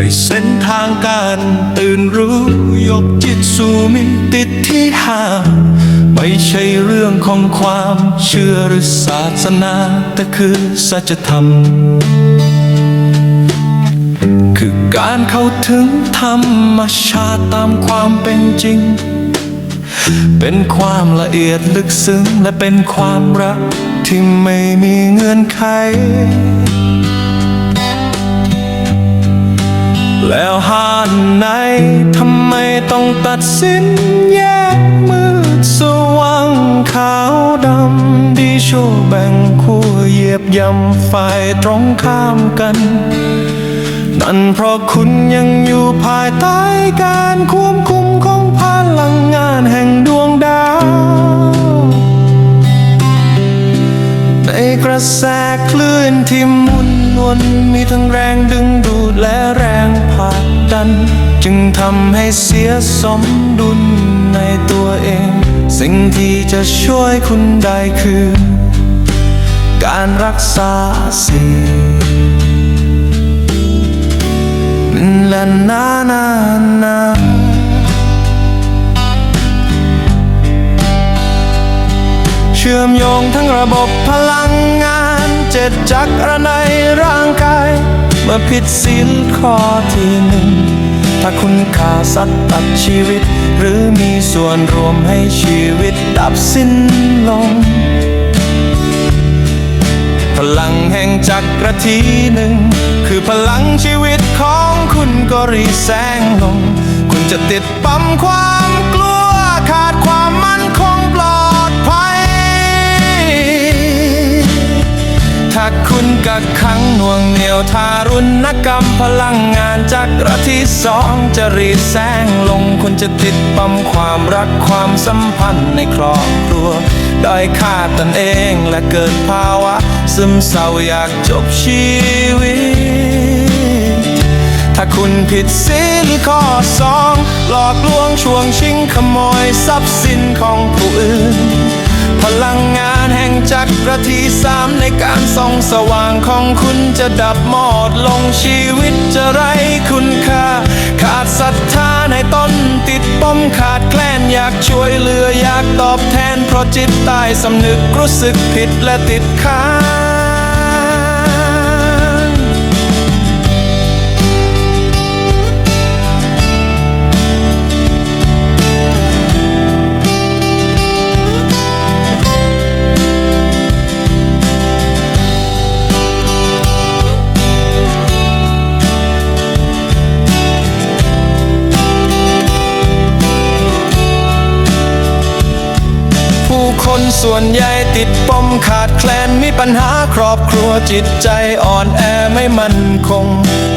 ในเส้นทางการตื่นรู้ยกจิตสู่มิติที่ห้าไม่ใช่เรื่องของความเชื่อหรือศาสนา แต่คือสัจธรรม คือการเข้าถึงธรรมชาติตามความเป็นจริง เป็นความละเอียดลึกซึ้งและเป็นความรักที่ไม่มีเงื่อนไขานไหนทำไมต้องตัดสินแยกมืดสว่างขาวดำ ดีโชว์แบ่งคู่เหยียบย่ำฝ่ายตรงข้ามกัน นั่นเพราะคุณยังอยู่ภายใต้การควบคุมของพลังงานแห่งดวงดาวในกระแสคลื่นที่หมุนวนมีทั้งแรงดึงดูดและแรงผลัก ดัน จึงทำให้เสียสมดุลในตัวเอง สิ่งที่จะช่วยคุณได้คือ การรักษาสิ่งละนานานาเชื่อมโยงทั้งระบบพลังงานเจ็ดจักรในร่าง มื่อผิดศีลข้อที่หนึ่ง ถ้าคุณฆ่าสัตว์ตัดชีวิต หรือมีส่วนรวมให้ชีวิตดับสิ้นลง พลังแห่งจักรทีหนึ่ง คือพลังชีวิตของคุณก็รีแสงลง คุณจะติดปั๊มความกลัวขาดความ กักขังน่วงเหนียวทารุณกรรมพลังงานจักรที่สองจะรีแสงลงคุณจะติดปั๊มความรักความสัมพันธ์ในครอบครัวด้อยค่าตนเองและเกิดภาวะ ซึมเศร้าอยากจบชีวิต ถ้าคุณผิดศีลข้อสองหลอกลวงช่วงชิงขโมยทรัพย์สินของผู้อื่น จักรทีสามในการส่องสว่างของคุณจะดับหมดลงชีวิตจะไร้คุณค่า ขาดศรัทธาในต้นติดปมขาดแคลนอยากช่วยเหลืออยากตอบแทน เพราะจิตใต้สำนึกรู้สึกผิดและติดค้าง คนส่วนใหญ่ติดปมขาดแคลนมีปัญหาครอบครัวจิตใจอ่อนแอไม่มั่นคง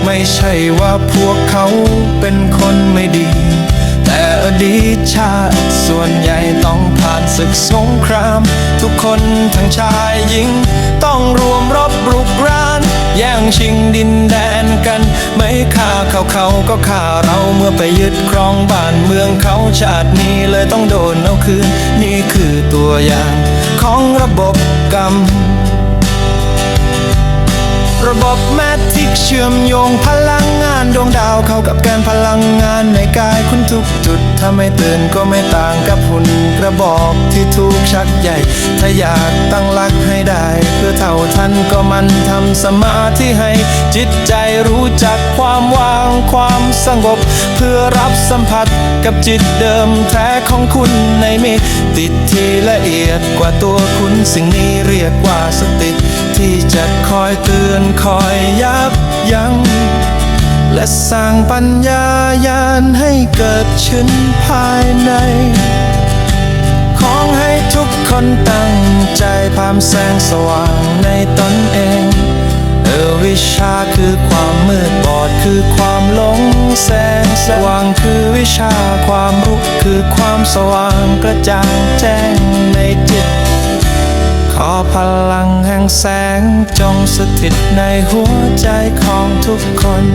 ไม่ใช่ว่าพวกเขาเป็นคนไม่ดี แต่อดีตชาติส่วนใหญ่ต้องผ่านศึกสงคราม ทุกคนทั้งชายหญิง ต้องรวมรบรุกรานแย่งชิงดินแดนกัน ไม่ฆ่าเขาเขาก็ฆ่าเราเมื่อไปยึดครองบ้านเมืองเขาชาตินี้เลยต้องโดนเอาคืน นี่คือตัวอย่างของระบบกรรม ระบบแมทริกเชื่อมโยงพลังงานดวงดาวเข้ากับการพลังงานในกาย ทุกจุด ถ้าไม่ตื่นก็ไม่ต่างกับหุ่นกระบอกที่ถูกชักใหญ่ ถ้าอยากตั้งหลักให้ได้ เพื่อเท่าทันก็มันทำสมาธิให้ จิตใจรู้จักความว่างความสงบ เพื่อรับสัมผัสกับจิตเดิมแท้ของคุณในมิติที่ละเอียดกว่าตัวคุณสิ่งนี้เรียกว่าสติ ที่จะคอยเตือนคอยยับยัง้ง และสร้างปัญญาญาณให้เกิดขึ้นภายใน ของให้ทุกคนตั้งใจพามแสงสว่างในตนเอง เออวิชาคือความมืดบอดคือความหลงแสงสว่างคือวิชาความรู้คือความสว่างกระจ่างแจ้งในจิต ขอพลังแห่งแสงจงสถิตในหัวใจของทุกคน